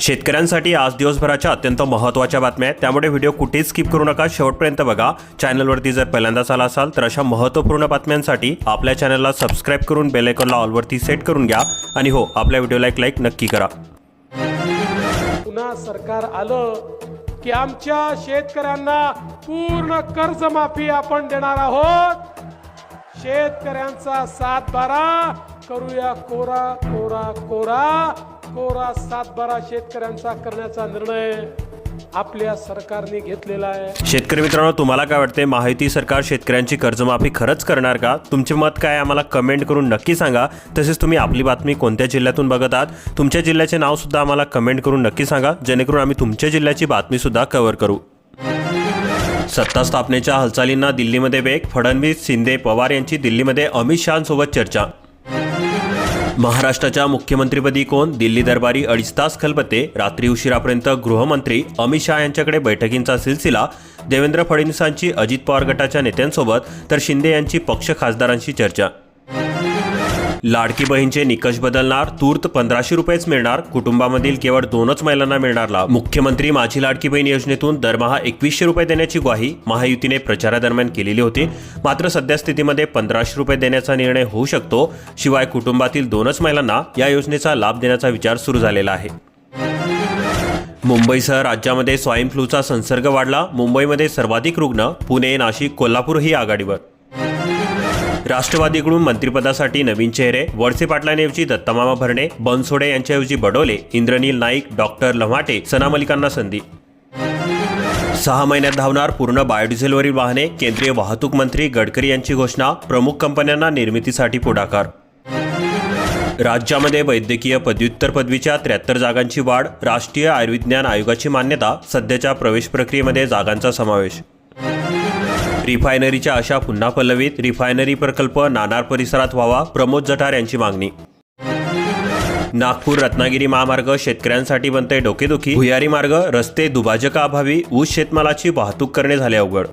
शेतकऱ्यांसाठी आज दिवसभराच्या अत्यंत महत्त्वाच्या बातम्या आहेत. त्यामुळे व्हिडिओ कुठेच स्किप करू नका. शेवटपर्यंत बघा. चॅनलवरती जर पहिल्यांदाच आला असाल तर अशा महत्त्वपूर्ण बातम्यांसाठी आपल्या चॅनलला सबस्क्राईब करून बेलायकॉनला ऑलवरती सेट करून घ्या. आणि हो आपल्या व्हिडिओला एक लाईक नक्की करा. पुन्हा सरकार आलं की आमच्या शेतकऱ्यांना पूर्ण कर्जमाफी आपण देणार आहोत. शेतकऱ्यांचा सात बारा करूया कोरा कोरा कोरा. कोरा सातबारा शेतकऱ्यांचा करण्याचा निर्णय आपल्या सरकारने घेतलेला आहे. शेतकरी मित्रांनो तुम्हाला काय वाटते माहिती सरकार शेतकऱ्यांची कर्जमाफी खरंच करणार का? तुमचे मत काय आम्हाला कमेंट करून नक्की सांगा. तसेच तुम्ही आपली बातमी कोणत्या जिल्ह्यातून बघत आहात? तुमच्या जिल्ह्याचे नाव सुद्धा आम्हाला कमेंट करून नक्की सांगा. जेणेकरून आम्ही तुमच्या जिल्ह्याची बातमी सुद्धा कव्हर करू. सत्ता स्थापनेच्या हालचालींना दिल्लीमध्ये वेग. फडणवीस शिंदे पवार यांची दिल्लीमध्ये अमित शहासोबत चर्चा. महाराष्ट्राच्या मुख्यमंत्रीपदी कोण? दिल्ली दरबारी अडीच तास खलबते. रात्री उशिरापर्यंत गृहमंत्री अमित शहा यांच्याकडे बैठकींचा सिलसिला. देवेंद्र फडणवीसांची अजित पवार गटाच्या नेत्यांसोबत तर शिंदे यांची पक्ष खासदारांशी चर्चा. लाडकी बहीणचे निकष बदलणार तूर्त पंधराशे रुपयेच मिळणार कुटुंबामधील केवळ दोनच महिलांना मिळणार लाभ मुख्यमंत्री माझी लाडकी बहीण योजनेतून दरमहा एकवीसशे रुपये देण्याची ग्वाही महायुतीने प्रचारादरम्यान केलेली होती. मात्र सध्या स्थितीमध्ये पंधराशे रुपये देण्याचा निर्णय होऊ शकतो. शिवाय कुटुंबातील दोनच महिलांना या योजनेचा लाभ देण्याचा विचार सुरू झालेला आहे. मुंबईसह राज्यामध्ये स्वाईन फ्लूचा संसर्ग वाढला. मुंबईमध्ये सर्वाधिक रुग्ण पुणे नाशिक कोल्हापूरही आघाडीवर. राष्ट्रवादीकडून मंत्रिपदासाठी नवीन चेहरे वळसे पाटलांऐवजी दत्तमामा भरणे बनसोडे यांच्याऐवजी बडोले इंद्रनील नाईक डॉक्टर लम्हाटे सनामलिकांना संधी. सहा महिन्यात धावणार पूर्ण बायोडिझेलवरील वाहने केंद्रीय वाहतूक मंत्री गडकरी यांची घोषणा प्रमुख कंपन्यांना निर्मितीसाठी पुढाकार. राज्यामध्ये वैद्यकीय पदव्युत्तर पदवीच्या त्र्याहत्तर जागांची वाढ राष्ट्रीय आयुर्विज्ञान आयोगाची मान्यता सध्याच्या प्रवेश प्रक्रियेमध्ये जागांचा समावेश. रिफायनरीच्या आशा पुन्हा पल्लवीत रिफायनरी प्रकल्प नाणार परिसरात व्हावा प्रमोद जठार यांची मागणी. नागपूर रत्नागिरी महामार्ग शेतकऱ्यांसाठी बनते डोकेदुखी. भुयारी मार्ग रस्ते दुभाजकाअभावी ऊस शेतमालाची वाहतूक करणे झाले अवघड.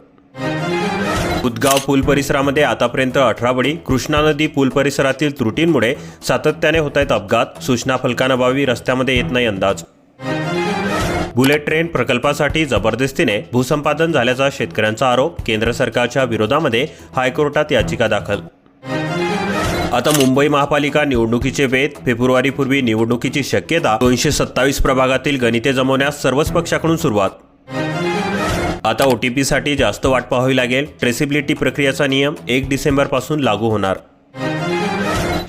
उदगाव पूल परिसरामध्ये आतापर्यंत अठरा बळी कृष्णा नदी पूल परिसरातील त्रुटींमुळे सातत्याने होत आहेत अपघात. सूचना फलकानभावी रस्त्यामध्ये येत नाही अंदाज. बुलेट ट्रेन प्रकल्पासाठी जबरदस्तीने भूसंपादन झाल्याचा शेतकऱ्यांचा आरोप केंद्र सरकारच्या विरोधामध्ये हायकोर्टात याचिका दाखल. आता मुंबई महापालिका निवडणुकीचे वेध फेब्रुवारीपूर्वी निवडणुकीची शक्यता दोनशे सत्तावीस प्रभागातील गणिते जमवण्यास सर्वच पक्षाकडून सुरुवात. आता ओ टी पीसाठी जास्त वाट पाहावी लागेल ट्रेसिबिलिटी प्रक्रियेचा नियम एक डिसेंबरपासून लागू होणार.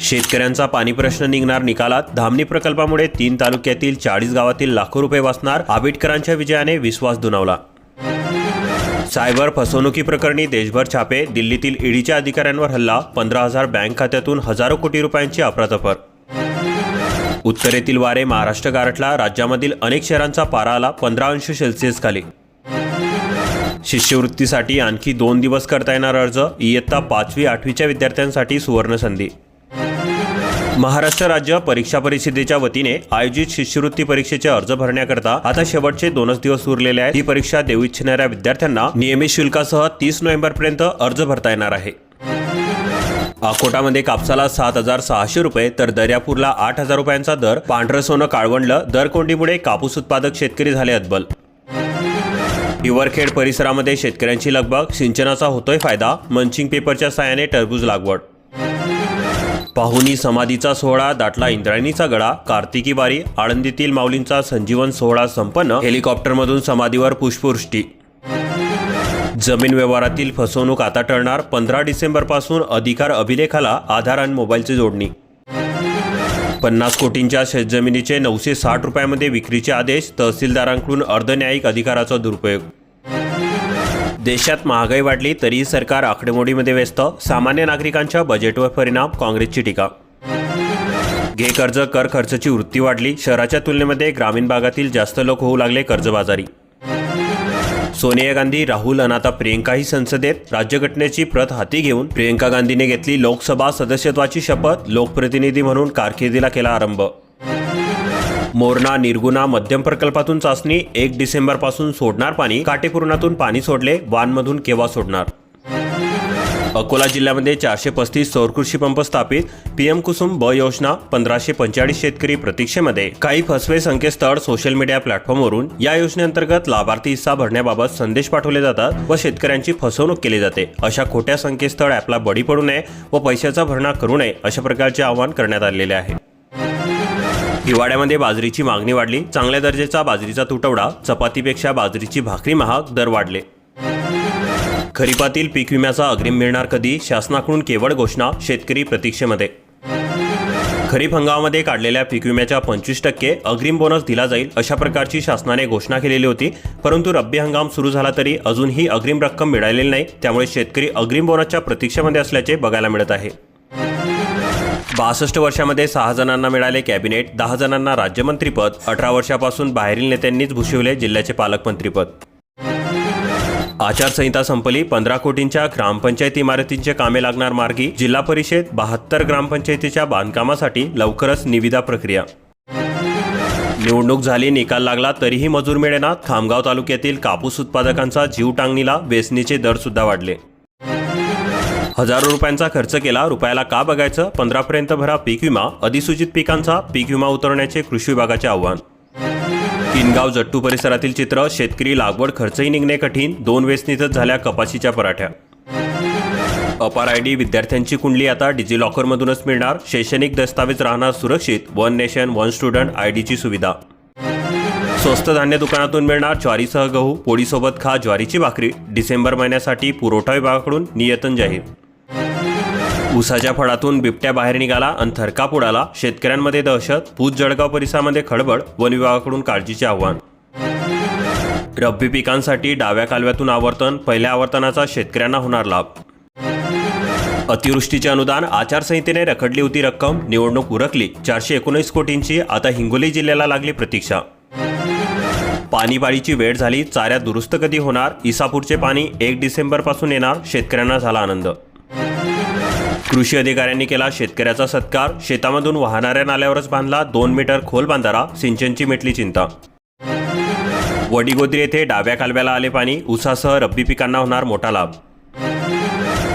शेतकऱ्यांचा पाणी प्रश्न निघणार निकालात. धामणी प्रकल्पामुळे तीन तालुक्यातील चाळीस गावातील लाखो रुपये वाचणार आबिटकरांच्या विजयाने विश्वास दुनावला सायबर फसवणुकी प्रकरणी देशभर छापे दिल्लीतील ईडीच्या अधिकाऱ्यांवर हल्ला पंधरा हजार बँक खात्यातून हजारो कोटी रुपयांची अफरातफर. उत्तरेतील वारे महाराष्ट्र गारठला राज्यामधील अनेक शहरांचा पारा आला पंधरा अंश सेल्सिअस खाली. शिष्यवृत्तीसाठी आणखी दोन दिवस करता येणार अर्ज इयत्ता पाचवी आठवीच्या विद्यार्थ्यांसाठी सुवर्ण संधी. महाराष्ट्र राज्य परीक्षा परिषदेच्या वतीने आयोजित शिष्यवृत्ती परीक्षेचे अर्ज भरण्याकरता आता शेवटचे दोनच दिवस उरलेले आहेत. ही परीक्षा देऊ इच्छिणाऱ्या विद्यार्थ्यांना नियमित शुल्कासह तीस नोव्हेंबरपर्यंत अर्ज भरता येणार आहे. अकोटामध्ये कापसाला सात हजार सहाशे रुपये तर दर्यापूरला आठ हजार रुपयांचा दर पांढरं सोनं काळवंडलं दर कोंडीमुळे कापूस उत्पादक शेतकरी झाले अद्बल हिवरखेड परिसरामध्ये शेतकऱ्यांची लगबग सिंचनाचा होतोय फायदा मंचिंग पेपरच्या साहाय्याने टरबूज लागवड. पाहुणी समाधीचा सोहळा दाटला इंद्रायणीचा गळा कार्तिकी बारी आळंदीतील माऊलींचा संजीवन सोहळा संपन्न हेलिकॉप्टरमधून समाधीवर पुष्पवृष्टी. जमीन व्यवहारातील फसवणूक आता टळणार पंधरा डिसेंबरपासून अधिकार अभिलेखाला आधार आणि मोबाईलची जोडणी. पन्नास कोटींच्या शेतजमिनीचे नऊशे साठ रुपयामध्ये विक्रीचे आदेश तहसीलदारांकडून अर्धन्यायिक अधिकाराचा दुरुपयोग. देशात महागाई वाढली तरीही सरकार आकडेमोडीमध्ये व्यस्त. सामान्य नागरिकांच्या बजेटवर परिणाम काँग्रेसची टीका. घे कर्ज कर खर्चाची वृत्ती वाढली. शहराच्या तुलनेमध्ये ग्रामीण भागातील जास्त लोक होऊ लागले कर्जबाजारी. सोनिया गांधी राहुल अनाथा आता प्रियंकाही संसदेत. राज्यघटनेची प्रत हाती घेऊन प्रियंका गांधीने घेतली लोकसभा सदस्यत्वाची शपथ. लोकप्रतिनिधी म्हणून कारकिर्दीला केला आरंभ. मोरणा निर्गुणा मध्यम प्रकल्पातून चाचणी एक डिसेंबरपासून सोडणार पाणी काटेपूर्णातून पाणी सोडले वानमधून केव्हा सोडणार? अकोला जिल्ह्यामध्ये चारशे पस्तीस सौरकृषी पंप स्थापित पीएम कुसुम ब योजना पंधराशे पंचेचाळीस शेतकरी प्रतीक्षेमध्ये. काही फसवे संकेतस्थळ सोशल मीडिया प्लॅटफॉर्मवरून या योजनेअंतर्गत लाभार्थी हिस्सा भरण्याबाबत संदेश पाठवले जातात व शेतकऱ्यांची फसवणूक केली जाते. अशा खोट्या संकेतस्थळ ॲपला बळी पडू नये व पैशाचा भरणा करू नये अशा प्रकारचे आवाहन करण्यात आलेले आहे. हिवाळ्यामध्ये बाजरीची मागणी वाढली. चांगल्या दर्जाचा बाजरीचा तुटवडा चपातीपेक्षा बाजरीची भाकरी महाग दर वाढले. खरीपातील पीक विम्याचा अग्रिम मिळणार कधी? शासनाकडून केवळ घोषणा शेतकरी प्रतीक्षेमध्ये. खरीप हंगामामध्ये काढलेल्या पीक विम्याच्या पंचवीस टक्के अग्रिम बोनस दिला जाईल अशा प्रकारची शासनाने घोषणा केलेली होती. परंतु रब्बी हंगाम सुरू झाला तरी अजूनही अग्रिम रक्कम मिळालेली नाही. त्यामुळे शेतकरी अग्रिम बोनसच्या प्रतीक्षेमध्ये असल्याचे बघायला मिळत आहे. बासष्ट वर्षामध्ये सहा जणांना मिळाले कॅबिनेट दहा जणांना राज्यमंत्रीपद अठरा वर्षापासून बाहेरील नेत्यांनीच भूषविले जिल्ह्याचे पालकमंत्रीपद. आचारसंहिता संपली पंधरा कोटींच्या ग्रामपंचायत इमारतींचे कामे लागणार मार्गी जिल्हा परिषद बहात्तर ग्रामपंचायतीच्या बांधकामासाठी लवकरच निविदा प्रक्रिया. निवडणूक झाली निकाल लागला तरीही मजूर मिळेना खामगाव तालुक्यातील कापूस उत्पादकांचा जीव टांगणीला वेचणीचे दर सुद्धा वाढले. हजारो रुपयांचा खर्च केला रुपयाला का बघायचं? पंधरापर्यंत भरा पीक विमा अधिसूचित पिकांचा पीक विमा उतरवण्याचे कृषी विभागाचे आव्हान. किनगाव जट्टू परिसरातील चित्र शेतकरी लागवड खर्चही निघणे कठीण दोन वेसनीतच झाल्या कपाशीच्या पराठ्या. अपार आय डी विद्यार्थ्यांची कुंडली आता डिजिलॉकरमधूनच मिळणार शैक्षणिक दस्तावेज राहणार सुरक्षित one nation one student I डीची सुविधा. स्वस्त धान्य दुकानातून मिळणार ज्वारीसह गहू पोळीसोबत खा ज्वारीची भाकरी डिसेंबर महिन्यासाठी पुरवठा विभागाकडून नियतन जाहीर. उसाच्या फळातून बिबट्या बाहेर निघाला आणि थरकाप उडाला. शेतकऱ्यांमध्ये दहशत भूत जळगाव परिसरामध्ये खळबळ वन विभागाकडून काळजीचे आव्हान. रब्बी पिकांसाठी डाव्या कालव्यातून आवर्तन पहिल्या आवर्तनाचा शेतकऱ्यांना होणार लाभ. अतिवृष्टीचे अनुदान आचारसंहितेने रखडली होती रक्कम निवडणूक उरकली. चारशे एकोणीस कोटींची आता हिंगोली जिल्ह्याला लागली प्रतीक्षा. पाणीपाळीची वेळ झाली चाऱ्या दुरुस्त कधी होणार? इसापूरचे पाणी एक डिसेंबरपासून येणार शेतकऱ्यांना झाला आनंद. कृषी अधिकाऱ्यांनी केला शेतकऱ्याचा सत्कार. शेतामधून वाहणाऱ्या नाल्यावरच बांधला दोन मीटर खोल बांधारा सिंचनची मिटली चिंता. वडीगोद्री येथे डाव्या कालव्याला आले पाणी उसासह रब्बी पिकांना होणार मोठा लाभ.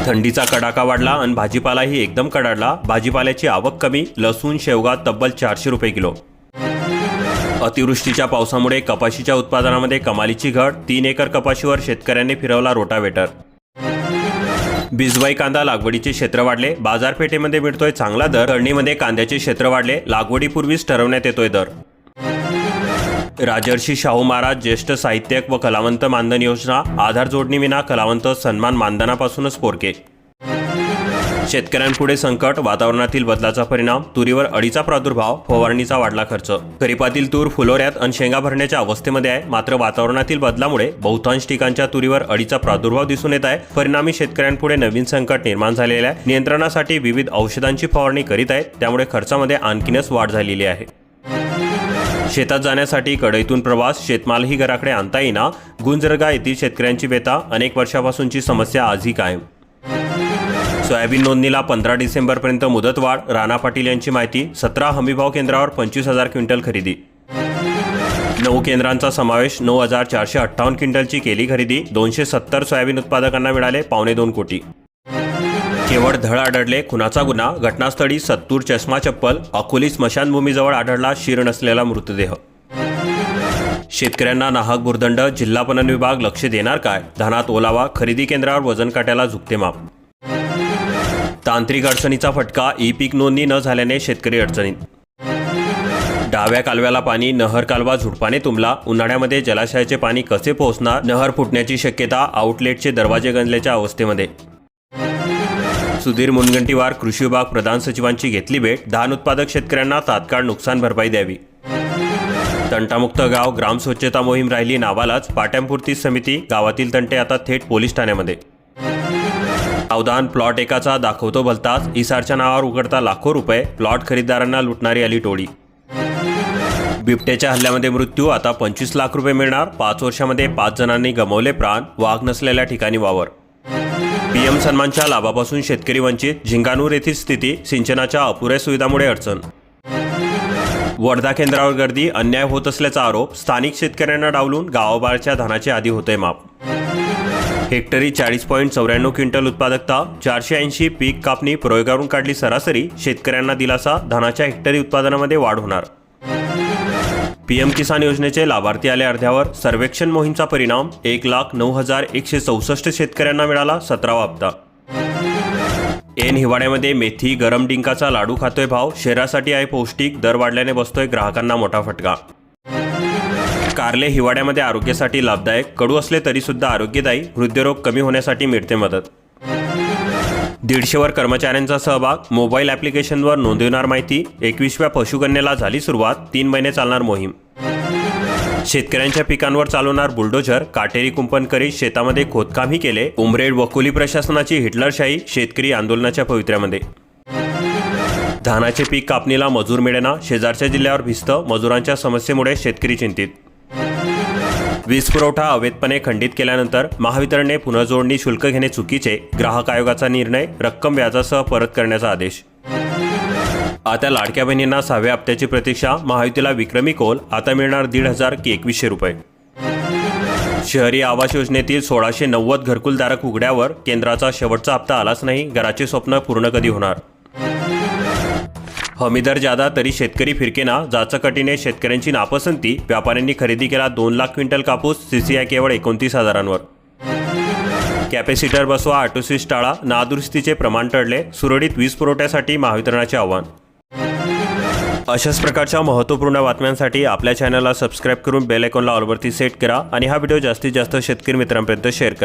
थंडीचा कडाका वाढला आणि भाजीपालाही एकदम कडाडला. भाजीपाल्याची आवक कमी लसूण शेवगा तब्बल चारशे रुपये किलो. अतिवृष्टीच्या पावसामुळे कपाशीच्या उत्पादनामध्ये कमालीची घट. तीन एकर कपाशीवर शेतकऱ्यांनी फिरवला रोटावेटर. बिजवाई कांदा लागवडीचे क्षेत्र वाढले. बाजारपेठेमध्ये मिळतोय चांगला दर. तळणीमध्ये कांद्याचे क्षेत्र वाढले. लागवडीपूर्वीच ठरवण्यात येतोय दर. राजर्षी शाहू महाराज ज्येष्ठ साहित्यक व कलावंत मानधन योजना. आधार जोडणीविना कलावंत सन्मान मानधनापासूनच पोरके. शेतकऱ्यांपुढे संकट वातावरणातील बदलाचा परिणाम तुरीवर अडीचा प्रादुर्भाव फवारणीचा वाढला खर्च. खरीपातील तूर फुलोऱ्यात आणि शेंगा भरण्याच्या अवस्थेमध्ये आहे. मात्र वातावरणातील बदलामुळे बहुतांश ठिकाणच्या तुरीवर अडीचा प्रादुर्भाव दिसून येत आहे. परिणामी शेतकऱ्यांपुढे नवीन संकट निर्माण झालेले आहे. नियंत्रणासाठी विविध औषधांची फवारणी करीत आहेत. त्यामुळे खर्चामध्ये आणखीनच वाढ झालेली आहे. शेतात जाण्यासाठी कडईतून प्रवास शेतमालही घराकडे आणता येईना. गुंजरगा येथील शेतकऱ्यांची व्यथा अनेक वर्षापासूनची समस्या आजही कायम. सोयाबीन नोंदणीला पंधरा डिसेंबरपर्यंत मुदतवाढ. राणा पाटील यांची माहिती सतरा हमीभाव केंद्रावर पंचवीस हजार क्विंटल खरेदी. नऊ केंद्रांचा समावेश नऊ हजार चारशे अठ्ठावन्न क्विंटलची केली खरेदी दोनशे सत्तर सोयाबीन उत्पादकांना मिळाले पावणे दोन कोटी. केवळ धड आढळले खुनाचा गुन्हा घटनास्थळी सत्तूर चष्मा चप्पल अकोली स्मशानभूमीजवळ आढळला शिर नसलेला मृतदेह. शेतकऱ्यांना नाहक भुर्दंड जिल्हा पणन विभाग लक्ष देणार काय? धानात ओलावा खरेदी केंद्रावर वजन काट्याला झुकते माप तांत्रिक अडचणीचा फटका ई पीक नोंदणी न झाल्याने शेतकरी अडचणीत. डाव्या कालव्याला पाणी नहर कालवा झुडपाने तुंबला. उन्हाळ्यामध्ये जलाशयाचे पाणी कसे पोहोचणार? नहर फुटण्याची शक्यता आउटलेटचे दरवाजे गंजल्याच्या अवस्थेमध्ये. सुधीर मुनगंटीवार कृषी विभाग प्रधान सचिवांची घेतली भेट. धान उत्पादक शेतकऱ्यांना तात्काळ नुकसान भरपाई द्यावी. तंटामुक्त गाव ग्राम स्वच्छता मोहीम राहिली नावालाच. पाट्यांपुरती समिती गावातील तंटे आता थेट पोलीस ठाण्यामध्ये. अवधान प्लॉट एकाचा दाखवतो भलताच. इसारच्या नावावर उघडता लाखो रुपये. प्लॉट खरीददारांना लुटणारी आली टोळी. बिबट्याच्या हल्ल्यामध्ये मृत्यू आता पंचवीस लाख रुपये मिळणार. पाच वर्षामध्ये पाच जणांनी गमावले प्राण. वाघ नसलेल्या ठिकाणी वावर. पीएम सन्मानच्या लाभापासून शेतकरी वंचित. झिंगानूर येथील स्थिती सिंचनाच्या अपुऱ्या सुविधामुळे अडचण. वर्धा केंद्रावर गर्दी अन्याय होत असल्याचा आरोप. स्थानिक शेतकऱ्यांना डावलून गावाबाहेरच्या धानाचे आधी होते माप. हेक्टरी चाळीस पॉईंट चौऱ्याण्णव क्विंटल उत्पादकता चारशे ऐंशी पीक कापणी प्रयोगावरून काढली सरासरी शेतकऱ्यांना दिलासा धानाच्या हेक्टरी उत्पादनामध्ये वाढ होणार. पीएम किसान योजनेचे लाभार्थी आले अर्ध्यावर सर्वेक्षण मोहीमचा परिणाम एक लाख नऊ हजार एकशे चौसष्ट शेतकऱ्यांना मिळाला सतरावा हप्ता. एन हिवाळ्यामध्ये मेथी गरम डिंकाचा लाडू खातोय भाव शहरासाठी आहे पौष्टिक दर वाढल्याने बसतोय ग्राहकांना मोठा फटका. कारले हिवाळ्यामध्ये आरोग्यासाठी लाभदायक कडू असले तरी सुद्धा आरोग्यदायी हृदयरोग कमी होण्यासाठी मिळते मदत. दीडशेवर कर्मचाऱ्यांचा सहभाग मोबाईल ॲप्लिकेशनवर नोंदविणार माहिती एकवीसव्या पशुगणनेला झाली सुरुवात तीन महिने चालणार मोहीम. शेतकऱ्यांच्या पिकांवर चालवणार बुलडोझर काटेरी कुंपण करीत शेतामध्ये खोदकामही केले उमरेड वकुली प्रशासनाची हिटलरशाही शेतकरी आंदोलनाच्या पवित्र्यामध्ये. धानाचे पीक कापणीला मजूर मिळेना शेजारच्या जिल्ह्यावर भिस्त मजुरांच्या समस्येमुळे शेतकरी चिंतित. वीज पुरवठा अवैधपणे खंडित केल्यानंतर महावितरणने पुनर्जोडणी शुल्क घेणे चुकीचे ग्राहक आयोगाचा निर्णय रक्कम व्याजासह परत करण्याचा आदेश. आता लाडक्या बहिणींना सहाव्या हप्त्याची प्रतीक्षा महायुतीला विक्रमी कोल आता मिळणार दीड हजार की एकवीसशे रुपये. शहरी आवास योजनेतील सोळाशे नव्वद घरकुलधारक उघड्यावर केंद्राचा शेवटचा हप्ता आलाच नाही घराचे स्वप्न पूर्ण कधी होणार? हमीदर जादा तरी शेतकरी फिरकेना जाचकटीने शेतकऱ्यांची नापसंती. व्यापाऱ्यांनी खरेदी केला दोन लाख क्विंटल कापूस सीसीआय केवळ एकोणतीस हजारांवर. कॅपॅसिटर बसवा आटोसिस टाळा नादुरुस्तीचे प्रमाण टळले सुरळीत वीज पुरवठ्यासाठी महावितरणाचे आव्हान. अशाच प्रकारच्या महत्त्वपूर्ण बातम्यांसाठी आपल्या चॅनलला सबस्क्राईब करून बेल आयकॉनला ऑलवरती सेट करा आणि हा व्हिडिओ जास्तीत जास्त शेतकरी मित्रांपर्यंत शेअर करा.